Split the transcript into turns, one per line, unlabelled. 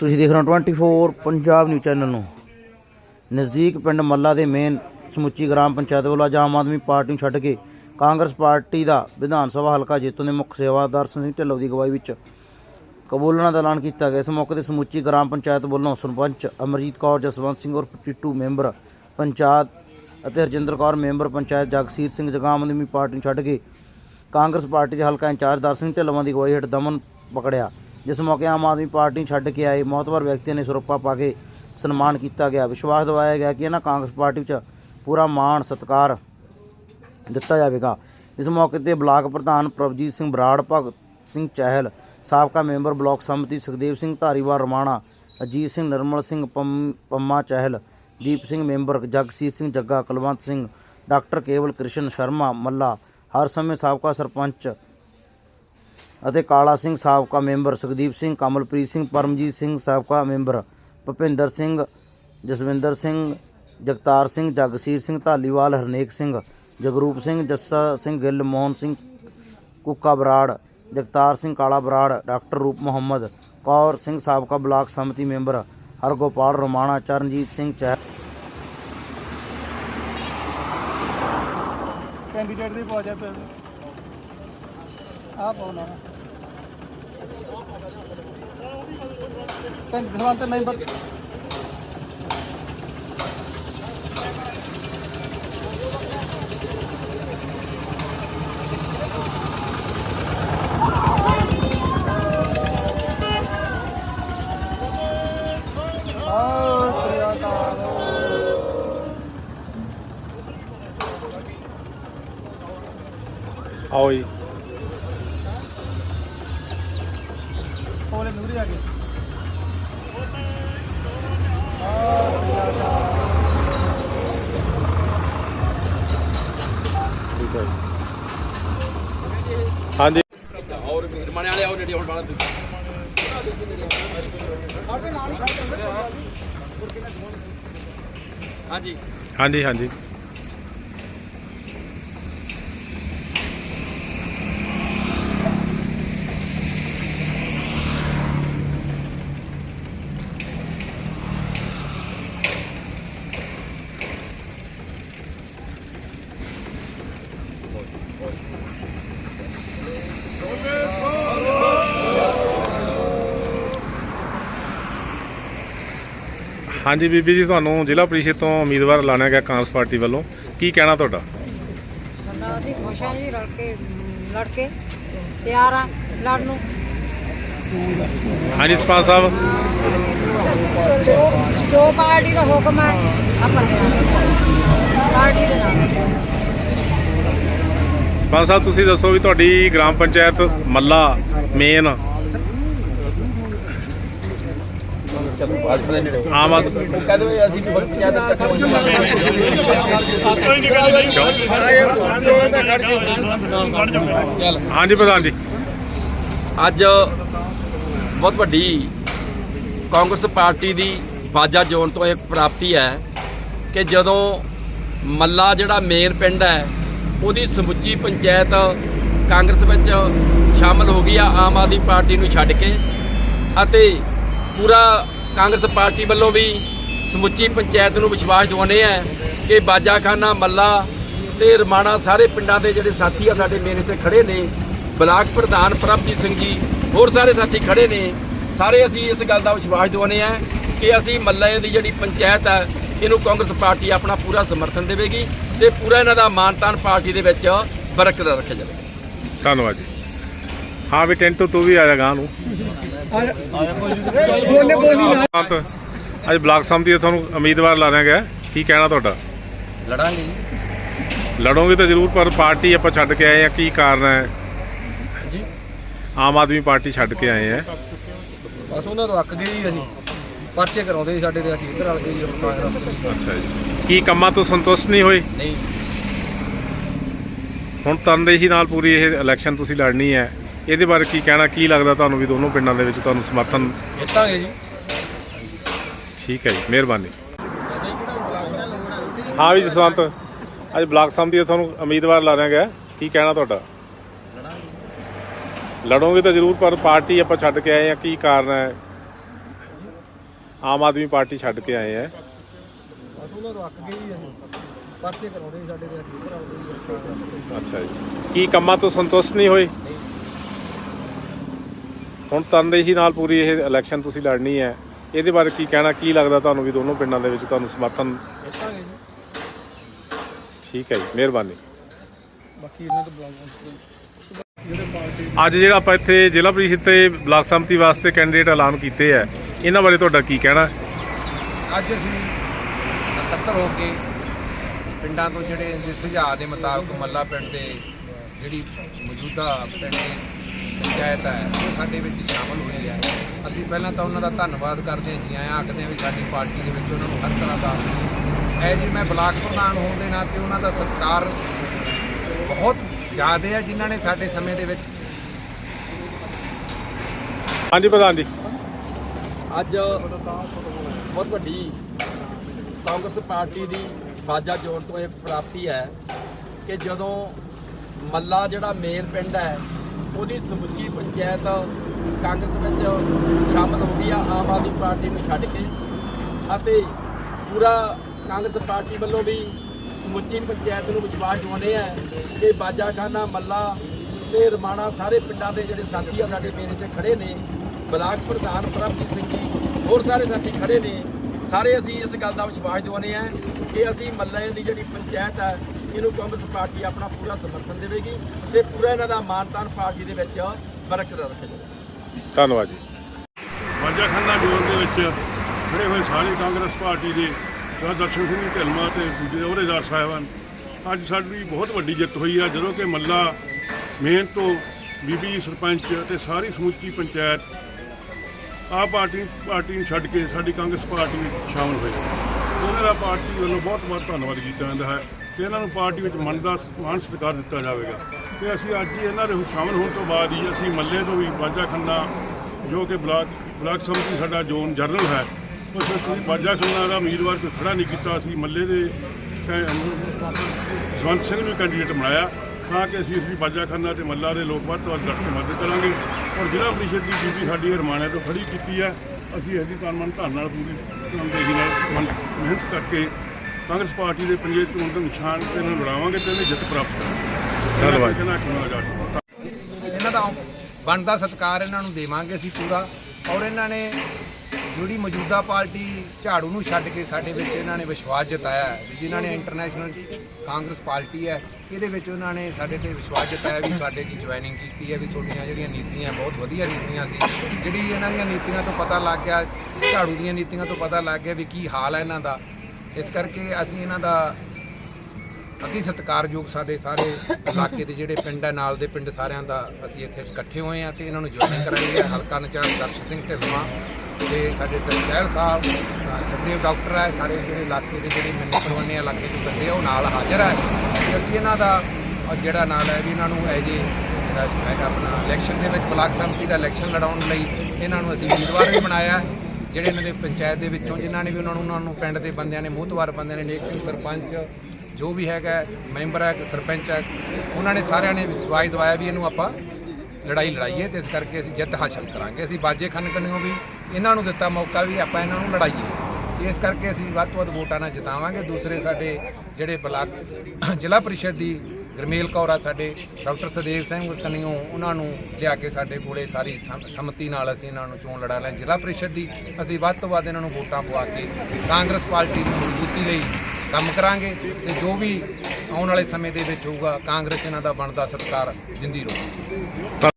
ਤੁਸੀਂ ਦੇਖ ਰਹੇ ਹੋ 24 ਪੰਜਾਬ ਨਿਊਜ਼ ਚੈਨਲ ਨੂੰ। ਨਜ਼ਦੀਕ ਪਿੰਡ ਮੱਲਾ ਦੇ ਮੇਨ ਸਮੁੱਚੀ ਗ੍ਰਾਮ ਪੰਚਾਇਤ ਵੱਲੋਂ ਅੱਜ ਆਮ ਆਦਮੀ ਪਾਰਟੀ ਨੂੰ ਛੱਡ ਕੇ ਕਾਂਗਰਸ ਪਾਰਟੀ ਦਾ ਵਿਧਾਨ ਸਭਾ ਹਲਕਾ ਜੇਤੂ ਦੇ ਮੁੱਖ ਸੇਵਾਦਾਰ ਸਿੰਘ ਢਿੱਲੋਂ ਦੀ ਅਗਵਾਈ ਵਿੱਚ ਕਬੂਲਣਾ ਦਾ ਐਲਾਨ ਕੀਤਾ ਗਿਆ। ਇਸ ਮੌਕੇ ਤੇ ਸਮੁੱਚੀ ਗ੍ਰਾਮ ਪੰਚਾਇਤ ਵੱਲੋਂ ਸਰਪੰਚ ਅਮਰਜੀਤ ਕੌਰ, ਜਸਵੰਤ ਸਿੰਘ ਔਰ ਟਿੱਟੂ ਮੈਂਬਰ ਪੰਚਾਇਤ ਅਤੇ ਹਰਜਿੰਦਰ ਕੌਰ ਮੈਂਬਰ ਪੰਚਾਇਤ ਜਗਸੀਰ ਸਿੰਘ ਜਗ੍ਹਾ ਆਮ ਆਦਮੀ ਪਾਰਟੀ ਨੂੰ ਛੱਡ ਕੇ ਕਾਂਗਰਸ ਪਾਰਟੀ ਦੇ ਹਲਕਾ ਇੰਚਾਰਜ ਦਰ ਸਿੰਘ ਢਿੱਲੋਂ ਦੀ ਅਗਵਾਈ ਹੇਠ ਦਮਨ ਪਕੜਿਆ। ਜਿਸ ਮੌਕੇ ਆਮ ਆਦਮੀ ਪਾਰਟੀ ਛੱਡ ਕੇ ਆਏ ਮੌਤਬਰ ਵਿਅਕਤੀਆਂ ਨੇ ਸਰੋਪਾ ਪਾ ਕੇ ਸਨਮਾਨ ਕੀਤਾ ਗਿਆ। ਵਿਸ਼ਵਾਸ ਦਿਵਾਇਆ ਗਿਆ ਕਿ ਇਹਨਾਂ ਕਾਂਗਰਸ ਪਾਰਟੀ ਵਿੱਚ ਪੂਰਾ ਮਾਣ ਸਤਿਕਾਰ ਦਿੱਤਾ ਜਾਵੇਗਾ। ਇਸ ਮੌਕੇ ਤੇ ਬਲਾਕ ਪ੍ਰਧਾਨ ਪ੍ਰਭਜੀਤ ਸਿੰਘ ਬਰਾੜ, ਭਗਤ ਸਿੰਘ ਚਹਿਲ, ਸਾਬਕਾ ਮੈਂਬਰ ਬਲਾਕ ਸੰਮਤੀ ਸੁਖਦੇਵ ਸਿੰਘ ਧਾਰੀਵਾਲ, ਰਮਾਣਾ, ਅਜੀਤ ਸਿੰਘ, ਨਰਮਲ ਸਿੰਘ, ਪੰਮ- ਪੰਮਾ ਚਹਿਲ, ਦੀਪ ਸਿੰਘ ਮੈਂਬਰ, ਜਗਸੀਤ ਸਿੰਘ, ਜੱਗਾ, ਕੁਲਵੰਤ ਸਿੰਘ, ਡਾਕਟਰ ਕੇਵਲ ਕ੍ਰਿਸ਼ਨ ਸ਼ਰਮਾ, ਮੱਲਾ, ਹਰ ਸਮੇਂ ਸਾਬਕਾ ਸਰਪੰਚ ਅਤੇ ਕਾਲਾ ਸਿੰਘ ਸਾਬਕਾ ਮੈਂਬਰ ਸੁਖਦੀਪ ਸਿੰਘ, ਕਮਲਪ੍ਰੀਤ ਸਿੰਘ, ਪਰਮਜੀਤ ਸਿੰਘ ਸਾਬਕਾ ਮੈਂਬਰ ਭੁਪਿੰਦਰ ਸਿੰਘ, ਜਸਵਿੰਦਰ ਸਿੰਘ, ਜਗਤਾਰ ਸਿੰਘ, ਜਗਸੀਰ ਸਿੰਘ, ਧਾਲੀਵਾਲ, ਹਰਨੇਕ ਸਿੰਘ, ਜਗਰੂਪ ਸਿੰਘ, ਜੱਸਾ ਸਿੰਘ ਗਿੱਲ, ਮੋਹਨ ਸਿੰਘ ਕੁੱਕਾ ਬਰਾੜ, ਜਗਤਾਰ ਸਿੰਘ ਕਾਲਾ ਬਰਾੜ, ਡਾਕਟਰ ਰੂਪ ਮੁਹੰਮਦ, ਕੌਰ ਸਿੰਘ ਸਾਬਕਾ ਬਲਾਕ ਸਮਿਤੀ ਮੈਂਬਰ, ਹਰਗੋਪਾਲ ਰੋਮਾਣਾ, ਚਰਨਜੀਤ ਸਿੰਘ ਚਹਿ
ਕੈਂਡੀਡੇਟ ਦੀ ਪਾ ਪਿਆ ਆ ਪਾਉਣਾ ਕੈਂਡੀਡੇਟ ਮੈਂਬਰ
ਆਓ ਜੀ।
ਕੋਲੇ ਮੂਰੇ ਜਾ ਕੇ।
ਠੀਕ ਹਾਂਜੀ
ਔਰ ਨਿਰਮਾਣੇ ਵਾਲੇ ਆਓ ਨੇੜੇ ਹੁਣ ਬਾਲਾ ਤੁਸੀਂ
ਹਾਂਜੀ ਹਾਂਜੀ ਹਾਂਜੀ। ਬੀਬੀ ਜੀ ਤੁਹਾਨੂੰ ਜ਼ਿਲ੍ਹਾ ਪ੍ਰੀਸ਼ਦ ਤੋਂ ਉਮੀਦਵਾਰ ਐਲਾਨਿਆ ਗਿਆ ਕਾਂਗਰਸ ਪਾਰਟੀ ਵੱਲੋਂ। ਕੀ ਕਹਿਣਾ ਤੁਹਾਡਾ?
ਸਾਡਾ ਅਸੀਂ ਖੁਸ਼ ਹਾਂ ਜੀ ਰਲ ਕੇ ਲੜ ਕੇ ਤਿਆਰ ਆ ਲੜਨ ਨੂੰ।
ਹਾਂਜੀ ਸਰਪੰਚ ਸਾਹਿਬ।
ਜੋ ਜੋ ਪਾਰਟੀ ਦਾ ਹੁਕਮ ਹੈ ਆਪਾਂ ਤਿਆਰ ਹਾਂ। ਪਾਰਟੀ ਦੇ ਨਾਲ।
ਸਰਪੰਚ ਸਾਹਿਬ ਤੁਸੀਂ ਦੱਸੋ ਵੀ ਤੁਹਾਡੀ ਗ੍ਰਾਮ ਪੰਚਾਇਤ ਮੱਲਾ ਮੇਨ ਆਮ
ਆਦਮੀ
ਹਾਂਜੀ ਪ੍ਰਧਾਨ ਜੀ।
ਅੱਜ ਬਹੁਤ ਵੱਡੀ ਕਾਂਗਰਸ ਪਾਰਟੀ ਦੀ ਬਾਜਾ ਜੋਨ ਤੋਂ ਇਹ ਪ੍ਰਾਪਤੀ ਹੈ ਕਿ ਜਦੋਂ ਮੱਲਾ ਜਿਹੜਾ ਮੇਨ ਪਿੰਡ ਹੈ ਉਹਦੀ ਸਮੁੱਚੀ ਪੰਚਾਇਤ ਕਾਂਗਰਸ ਵਿੱਚ ਸ਼ਾਮਲ ਹੋ ਗਈ ਆ ਆਮ ਆਦਮੀ ਪਾਰਟੀ ਨੂੰ ਛੱਡ ਕੇ ਅਤੇ ਪੂਰਾ ਕਾਂਗਰਸ ਪਾਰਟੀ ਵੱਲੋਂ ਵੀ ਸਮੁੱਚੀ ਪੰਚਾਇਤ ਨੂੰ ਵਿਸ਼ਵਾਸ ਦਿਵਾਉਂਦੇ ਆ ਕਿ ਬਾਜਾਖਾਨਾ, ਮੱਲਾ ਤੇ ਰਮਾਣਾ ਸਾਰੇ ਪਿੰਡਾਂ ਦੇ ਜਿਹੜੇ ਸਾਥੀ ਆ ਸਾਡੇ ਮੇਰੇ ਤੇ ਖੜੇ ਨੇ। ਬਲਾਕ ਪ੍ਰਧਾਨ ਪ੍ਰਭਜੀਤ ਸਿੰਘ ਜੀ, ਹੋਰ ਸਾਰੇ ਸਾਥੀ ਖੜੇ ਨੇ। ਸਾਰੇ ਅਸੀਂ ਇਸ ਗੱਲ ਦਾ ਵਿਸ਼ਵਾਸ ਦਿਵਾਉਂਦੇ ਆ ਕਿ ਅਸੀਂ ਮੱਲੇ ਦੀ ਜਿਹੜੀ ਪੰਚਾਇਤ ਹੈ ਇਹਨੂੰ ਕਾਂਗਰਸ ਪਾਰਟੀ ਆਪਣਾ ਪੂਰਾ ਸਮਰਥਨ ਦੇਵੇਗੀ ਤੇ ਪੂਰਾ ਇਹਨਾਂ ਦਾ ਮਾਨਤਾਨ ਪਾਰਟੀ ਦੇ ਵਿੱਚ ਬਰਕਰਾਰ ਰੱਖਿਆ ਜਾਵੇਗਾ।
ਧੰਨਵਾਦ ਜੀ। ਹਾਂ ਵੀ ਟੈਂਟੂ ਤੂੰ ਵੀ ਆ ਜਾ ਗਾਂ ਨੂੰ। ਸੰਤ, ਅੱਜ ਬਲਾਕ ਸੰਮਤੀ ਦੇ ਤੁਹਾਨੂੰ ਉਮੀਦਵਾਰ ਐਲਾਨਿਆ ਗਿਆ। ਕੀ ਕਹਿਣਾ ਤੁਹਾਡਾ?
ਲੜਾਂਗੇ
ਲੜੋਗੇ ਤਾਂ ਜ਼ਰੂਰ ਪਰ ਪਾਰਟੀ ਆਪਾਂ ਛੱਡ ਕੇ ਆਏ ਆ ਕੀ ਕਾਰਨ ਹੈ?
ਜੀ
ਆਮ ਆਦਮੀ ਪਾਰਟੀ ਛੱਡ ਕੇ ਆਏ ਆ
ਬਸ ਉਹਨਾਂ ਨੂੰ ਰੱਖ ਗਏ ਜੀ ਅਸੀਂ। ਪਰਚੇ ਕਰਾਉਂਦੇ ਸੀ ਸਾਡੇ ਤੇ ਅਸੀਂ ਇੱਧਰ ਵਾਲ ਗਏ ਜੀ ਕਾਂਗਰਸ
ਅੱਛਾ ਜੀ। ਕੀ ਕੰਮਾਂ ਤੋਂ ਸੰਤੁਸ਼ਟ ਨਹੀਂ ਹੋਏ?
ਨਹੀਂ।
ਹੁਣ ਤਨਦੇਹੀ ਨਾਲ ਪੂਰੀ ਇਹ ਇਲੈਕਸ਼ਨ ਤੁਸੀਂ ਲੜਨੀ ਹੈ। ਇਹਦੇ ਬਾਰੇ ਕੀ ਕਹਿਣਾ ਕੀ ਲੱਗਦਾ ਤੁਹਾਨੂੰ ਵੀ ਦੋਨੋਂ ਪਿੰਡਾਂ ਦੇ ਵਿੱਚ ਤੁਹਾਨੂੰ ਸਮਰਥਨ?
ਜਿੱਤਾਂਗੇ ਜੀ।
ਠੀਕ ਹੈ ਜੀ ਮਿਹਰਬਾਨੀ। ਹਾਂ ਵੀ ਜਸਵੰਤ ਅੱਜ ਬਲਾਕ ਸੰਮਤੀ ਤੁਹਾਨੂੰ ਉਮੀਦਵਾਰ ਐਲਾਨਿਆ ਗਿਆ ਕੀ ਕਹਿਣਾ ਤੁਹਾਡਾ? ਲੜੋਗੇ ਤਾਂ ਜ਼ਰੂਰ ਪਰ ਪਾਰਟੀ ਆਪਾਂ ਛੱਡ ਕੇ ਆਏ ਆ ਕੀ ਕਾਰਨ ਹੈ? ਆਮ ਆਦਮੀ ਪਾਰਟੀ ਛੱਡ ਕੇ ਆਏ ਆ ਅੱਛਾ ਜੀ। ਕੀ ਕੰਮਾਂ ਤੋਂ ਸੰਤੁਸ਼ਟ ਨਹੀਂ ਹੋਏ? ਹੁਣ ਤਨਦੇਹੀ ਨਾਲ ਪੂਰੀ ਇਹ ਇਲੈਕਸ਼ਨ ਤੁਸੀਂ ਲੜਨੀ ਹੈ। ਇਹਦੇ ਬਾਰੇ ਕੀ ਕਹਿਣਾ ਕੀ ਲੱਗਦਾ ਤੁਹਾਨੂੰ ਵੀ ਦੋਨੋਂ ਪਿੰਡਾਂ ਦੇ ਵਿੱਚ ਤੁਹਾਨੂੰ ਸਮਰਥਨ? ਠੀਕ ਹੈ ਜੀ ਮਿਹਰਬਾਨੀ।
ਬਾਕੀ ਇਹਨਾਂ ਤੋਂ
ਅੱਜ ਜਿਹੜਾ ਆਪਾਂ ਇੱਥੇ ਜ਼ਿਲ੍ਹਾ ਪ੍ਰੀਸ਼ਦ ਤੇ ਬਲਾਕ ਸੰਮਤੀ ਵਾਸਤੇ ਕੈਂਡੀਡੇਟ ਐਲਾਨ ਕੀਤੇ ਆ ਇਹਨਾਂ ਬਾਰੇ ਤੁਹਾਡਾ ਕੀ ਕਹਿਣਾ?
ਅੱਜ ਅਸੀਂ ਇਕੱਤਰ ਹੋ ਕੇ ਪਿੰਡਾਂ ਤੋਂ ਜਿਹੜੇ ਸੁਝਾਅ ਦੇ ਮੁਤਾਬਕ ਮੱਲਾ ਪਿੰਡ ਦੇ ਜਿਹੜੀ ਮੌਜੂਦਾ ਪਿੰਡ ਦੀ ਪੰਚਾਇਤ ਹੈ ਉਹ ਸਾਡੇ ਵਿੱਚ ਸ਼ਾਮਲ ਹੋਈ ਹੈ। ਅਸੀਂ ਪਹਿਲਾਂ ਤਾਂ ਉਹਨਾਂ ਦਾ ਧੰਨਵਾਦ ਕਰਦੇ ਹਾਂ ਜੀ ਆਇਆਂ ਆਖਦੇ ਹਾਂ ਵੀ ਸਾਡੀ ਪਾਰਟੀ ਦੇ ਵਿੱਚ ਉਹਨਾਂ ਨੂੰ ਹਰ ਤਰ੍ਹਾਂ ਦਾ ਐ ਜੀ ਮੈਂ ਬਲਾਕ ਪ੍ਰਧਾਨ ਹੋਣ ਦੇ ਨਾਤੇ ਉਹਨਾਂ ਦਾ ਸਤਿਕਾਰ ਬਹੁਤ ਜ਼ਿਆਦਾ ਹੈ ਜਿਨ੍ਹਾਂ ਨੇ ਸਾਡੇ ਸਮੇਂ ਦੇ ਵਿੱਚ
ਹਾਂਜੀ ਪ੍ਰਧਾਨ ਜੀ।
ਅੱਜ ਬਹੁਤ ਵੱਡੀ ਕਾਂਗਰਸ ਪਾਰਟੀ ਦੀ ਬਾਜਾ ਜੋੜ ਤੋਂ ਇਹ ਪ੍ਰਾਪਤੀ ਹੈ ਕਿ ਜਦੋਂ ਮੱਲਾ ਜਿਹੜਾ ਮੇਨ ਪਿੰਡ ਹੈ ਉਹਦੀ ਸਮੁੱਚੀ ਪੰਚਾਇਤ ਕਾਂਗਰਸ ਵਿੱਚ ਸ਼ਾਮਲ ਹੋ ਗਈ ਆ, ਆਮ ਆਦਮੀ ਪਾਰਟੀ ਨੂੰ ਛੱਡ ਕੇ ਅਤੇ ਪੂਰਾ ਕਾਂਗਰਸ ਪਾਰਟੀ ਵੱਲੋਂ ਵੀ ਸਮੁੱਚੀ ਪੰਚਾਇਤ ਨੂੰ ਵਿਸ਼ਵਾਸ ਦਿਵਾਉਂਦੇ ਆ ਕਿ ਬਾਜਾਖਾਨਾ ਮੱਲਾ ਤੇ ਰਮਾਣਾ ਸਾਰੇ ਪਿੰਡਾਂ ਦੇ ਜਿਹੜੇ ਸਾਥੀ ਆ, ਸਾਡੇ ਮੇਰੇ ਤੇ ਖੜੇ ਨੇ। ਬਲਾਕ ਪ੍ਰਧਾਨ ਪ੍ਰਭਜੀਤ ਸਿੰਘ ਜੀ, ਹੋਰ ਸਾਰੇ ਸਾਥੀ ਖੜੇ ਨੇ। ਸਾਰੇ ਅਸੀਂ ਇਸ ਗੱਲ ਦਾ ਵਿਸ਼ਵਾਸ ਦਿਵਾਉਂਦੇ ਆ ਕਿ ਅਸੀਂ ਮੱਲੇ ਦੀ ਜਿਹੜੀ ਪੰਚਾਇਤ ਹੈ ਇਹਨੂੰ ਕਾਂਗਰਸ ਪਾਰਟੀ ਆਪਣਾ ਪੂਰਾ ਸਮਰਥਨ ਦੇਵੇਗੀ ਤੇ ਪੂਰਾ ਇਹਨਾਂ ਦਾ ਮਾਨਤਾਨ ਪਾਰਟੀ ਦੇ ਵਿੱਚ ਬਰਕਰਾਰ ਰੱਖੇਗਾ
ਧੰਨਵਾਦ ਜੀ।
ਵਾਜਾਖਾਨਾ ਜੋਨ ਦੇ ਵਿੱਚ ਖੜੇ ਹੋਏ ਸਾਰੇ ਕਾਂਗਰਸ ਪਾਰਟੀ ਦੇ ਦਰਸ਼ਨ ਸਿੰਘ ਢਿਲਮਾ ਤੇ ਦੂਜੇ ਅਹੁਦੇਦਾਰ ਸਾਹਿਬਾਨ ਅੱਜ ਸਾਡੀ ਬਹੁਤ ਵੱਡੀ ਜਿੱਤ ਹੋਈ ਆ ਜਦੋਂ ਕਿ ਮੱਲਾ ਮੇਨ ਤੋਂ ਬੀਬੀ ਸਰਪੰਚ ਤੇ ਸਾਰੀ ਸਮੁੱਚੀ ਪੰਚਾਇਤ ਆ ਪਾਰਟੀ ਪਾਰਟੀ ਨੂੰ ਛੱਡ ਕੇ ਸਾਡੀ ਕਾਂਗਰਸ ਪਾਰਟੀ ਵਿੱਚ ਸ਼ਾਮਲ ਹੋਏ ਉਹਨਾਂ ਦਾ ਪਾਰਟੀ ਵੱਲੋਂ ਬਹੁਤ ਬਹੁਤ ਧੰਨਵਾਦ ਕੀਤਾ ਜਾਂਦਾ ਹੈ। ਤੇ ਇਹਨਾਂ ਨੂੰ ਪਾਰਟੀ ਵਿੱਚ ਮਨ ਦਾ ਮਾਨ ਸਤਿਕਾਰ ਦਿੱਤਾ ਜਾਵੇਗਾ। ਤੇ ਅਸੀਂ ਅੱਜ ਹੀ ਇਹਨਾਂ ਦੇ ਸ਼ਾਮਲ ਹੋਣ ਤੋਂ ਬਾਅਦ ਹੀ ਅਸੀਂ ਮੱਲੇ ਤੋਂ ਵੀ ਬਾਜਾ ਖੰਨਾ, ਜੋ ਕਿ ਬਲਾਕ ਬਲਾਕ ਸਮਿਤੀ ਸਾਡਾ ਜ਼ੋਨ ਜਨਰਲ ਹੈ ਉਸ ਵਿੱਚ ਅਸੀਂ ਬਾਜਾ ਖੰਨਾ ਦਾ ਉਮੀਦਵਾਰ ਕੋਈ ਖੜਾ ਨਹੀਂ ਕੀਤਾ। ਅਸੀਂ ਮੱਲੇ ਦੇ ਜਵੰਤ ਸਿੰਘ ਨੂੰ ਕੈਂਡੀਡੇਟ ਬਣਾਇਆ, ਤਾਂ ਕਿ ਅਸੀਂ ਉਸਦੀ ਬਾਜਾ ਖੰਨਾ ਤੇ ਮੱਲਾ ਦੇ ਲੋਕ ਵੱਧ ਤੋਂ ਵੱਧ ਲੜ ਕੇ ਮਦਦ ਕਰਾਂਗੇ। ਔਰ ਜ਼ਿਲ੍ਹਾ ਪਰਿਸ਼ਦ ਦੀ ਡਿਊਟੀ ਸਾਡੀ ਹਰਮਾਣੇ ਤੋਂ ਖੜੀ ਕੀਤੀ ਹੈ। ਅਸੀਂ ਇਹਦੀ ਤਨ ਮਨ ਧਨ ਨਾਲ ਪੂਰੀ ਤਨਦੇਹੀ ਨਾਲ ਮਿਹਨਤ ਕਰਕੇ ਕਾਂਗਰਸ ਪਾਰਟੀ ਦੇ ਪੰਜੇ ਚੋਣ ਦੇ ਨਿਸ਼ਾਨ ਤੇ ਇਹਨਾਂ ਨੂੰ ਲੜਾਵਾਂਗੇ ਤੇ ਇਹਨੇ ਜਿੱਤ ਪ੍ਰਾਪਤ ਕਰਾਂਗੇ।
ਧੰਨਵਾਦ।
ਇਹਨਾਂ ਦਾ ਬਣਦਾ ਸਤਿਕਾਰ ਇਹਨਾਂ ਨੂੰ ਦੇਵਾਂਗੇ ਅਸੀਂ ਪੂਰਾ। ਔਰ ਇਹਨਾਂ ਨੇ ਜਿਹੜੀ ਮੌਜੂਦਾ ਪਾਰਟੀ ਝਾੜੂ ਨੂੰ ਛੱਡ ਕੇ ਸਾਡੇ ਵਿੱਚ ਇਹਨਾਂ ਨੇ ਵਿਸ਼ਵਾਸ ਜਤਾਇਆ ਜਿਨ੍ਹਾਂ ਨੇ ਇੰਟਰਨੈਸ਼ਨਲ ਕਾਂਗਰਸ ਪਾਰਟੀ ਹੈ ਇਹਦੇ ਵਿੱਚ ਉਹਨਾਂ ਨੇ ਸਾਡੇ ਤੇ ਵਿਸ਼ਵਾਸ ਜਤਾਇਆ ਵੀ ਸਾਡੇ 'ਚ ਜੁਆਇਨਿੰਗ ਕੀਤੀ ਹੈ ਵੀ ਤੁਹਾਡੀਆਂ ਜਿਹੜੀਆਂ ਨੀਤੀਆਂ ਬਹੁਤ ਵਧੀਆ ਨੀਤੀਆਂ ਸੀ। ਜਿਹੜੀ ਇਹਨਾਂ ਦੀਆਂ ਨੀਤੀਆਂ ਤੋਂ ਪਤਾ ਲੱਗ ਗਿਆ ਝਾੜੂ ਦੀਆਂ ਨੀਤੀਆਂ ਤੋਂ ਪਤਾ ਲੱਗ ਗਿਆ ਵੀ ਕੀ ਹਾਲ ਹੈ ਇਹਨਾਂ ਦਾ। ਇਸ ਕਰਕੇ ਅਸੀਂ ਇਹਨਾਂ ਦਾ ਅਤੀ ਸਤਿਕਾਰਯੋਗ ਸਾਡੇ ਸਾਰੇ ਇਲਾਕੇ ਦੇ ਜਿਹੜੇ ਪਿੰਡ ਹੈ ਨਾਲ ਦੇ ਪਿੰਡ ਸਾਰਿਆਂ ਦਾ ਅਸੀਂ ਇੱਥੇ ਇਕੱਠੇ ਹੋਏ ਆ ਤੇ ਇਹਨਾਂ ਨੂੰ ਜੁਆਇਨ ਕਰਾਈ ਹੈ ਹਲਕਾ ਨਚਾਰ ਦਰਸ਼ਨ ਸਿੰਘ ਢਿੱਲਵਾਂ ਤੇ ਸਾਡੇ ਤਰਚੈਲ ਸਾਹਿਬ ਅ, ਡਾਕਟਰ ਹੈ ਸਾਰੇ ਜਿਹੜੇ ਇਲਾਕੇ ਦੇ ਜਿਹੜੇ ਮੈਨੂੰ ਕਰਵਾਨੇ ਇਲਾਕੇ ਦੇ ਬੰਦੇ ਆ ਉਹ ਨਾਲ ਹਾਜ਼ਰ ਹੈ। ਤੇ ਅਸੀਂ ਇਹਨਾਂ ਦਾ ਜਿਹੜਾ ਨਾਲ ਹੈ ਵੀ ਇਹਨਾਂ ਨੂੰ ਐ ਜੇ ਹੈਗਾ ਆਪਣਾ ਇਲੈਕਸ਼ਨ ਦੇ ਵਿੱਚ ਬਲਾਕ ਸੰਮਤੀ ਦਾ ਇਲੈਕਸ਼ਨ ਲੜਾਉਣ ਲਈ ਇਹਨਾਂ ਨੂੰ ਅਸੀਂ ਉਮੀਦਵਾਰ ਵੀ ਬਣਾਇਆ ਜਿਹੜੇ ਇਹਨਾਂ ਦੇ ਪੰਚਾਇਤ ਦੇ ਵਿੱਚੋਂ ਜਿਨ੍ਹਾਂ ਨੇ ਵੀ ਉਹਨਾਂ ਨੂੰ ਉਹਨਾਂ ਨੂੰ ਪਿੰਡ ਦੇ ਬੰਦਿਆਂ ਨੇ, ਮੋਹਤਵਾਰ ਬੰਦਿਆਂ ਨੇ, ਨੇਕ ਸਿੰਘ ਸਰਪੰਚ, ਜੋ ਵੀ ਹੈਗਾ, ਮੈਂਬਰ ਹੈ, ਸਰਪੰਚ ਹੈ, ਉਹਨਾਂ ਨੇ ਸਾਰਿਆਂ ਨੇ ਵਿਸ਼ਵਾਸ ਦਵਾਇਆ ਵੀ ਇਹਨੂੰ ਆਪਾਂ ਲੜਾਈ ਲੜਾਈਏ ਤੇ ਇਸ ਕਰਕੇ ਅਸੀਂ ਜਿੱਤ ਹਾਸਲ ਕਰਾਂਗੇ। ਅਸੀਂ ਬਾਜੇ ਖਨ ਕੰਨਿਓ ਵੀ ਇਹਨਾਂ ਨੂੰ ਦਿੱਤਾ ਮੌਕਾ ਵੀ ਆਪਾਂ ਇਹਨਾਂ ਨੂੰ ਲੜਾਈਏ। ਇਸ ਕਰਕੇ ਅਸੀਂ ਵੱਧ ਤੋਂ ਵੱਧ ਵੋਟਾਂ ਨਾਲ ਜਿਤਾਵਾਂਗੇ। ਦੂਸਰੇ ਸਾਡੇ ਜਿਹੜੇ ਬਲਾਕ ਜ਼ਿਲ੍ਹਾ ਪਰਿਸ਼ਦ ਦੀ ਗਰਮੇਲ ਕੌਰ ਆ ਸਾਡੇ, ਡਾਕਟਰ ਸਦੇਵ ਸਿੰਘ ਕੰਨਿਓ ਉਹਨਾਂ ਨੂੰ ਲਿਆ ਕੇ ਸਾਡੇ ਕੋਲੇ ਸਾਰੀ ਸੰਮਤੀ ਨਾਲ ਅਸੀਂ ਇਹਨਾਂ ਨੂੰ ਚੋਣ ਲੜਾ ਲੈ ਜ਼ਿਲ੍ਹਾ ਪਰਿਸ਼ਦ ਦੀ, ਅਸੀਂ ਵੱਧ ਤੋਂ ਵੱਧ ਇਹਨਾਂ ਨੂੰ ਵੋਟਾਂ ਪਵਾ ਕੇ ਕਾਂਗਰਸ ਪਾਰਟੀ ਦੀ ਮਜ਼ਬੂਤੀ ਲਈ ਕੰਮ ਕਰਾਂਗੇ ਤੇ ਜੋ ਵੀ ਆਉਣ ਵਾਲੇ ਸਮੇਂ ਦੇ ਵਿੱਚ ਹੋਊਗਾ, ਕਾਂਗਰਸ ਇਹਨਾਂ ਦਾ ਬਣਦਾ ਸਤਿਕਾਰ ਜਿੰਦੀ ਰਹੂਗੀ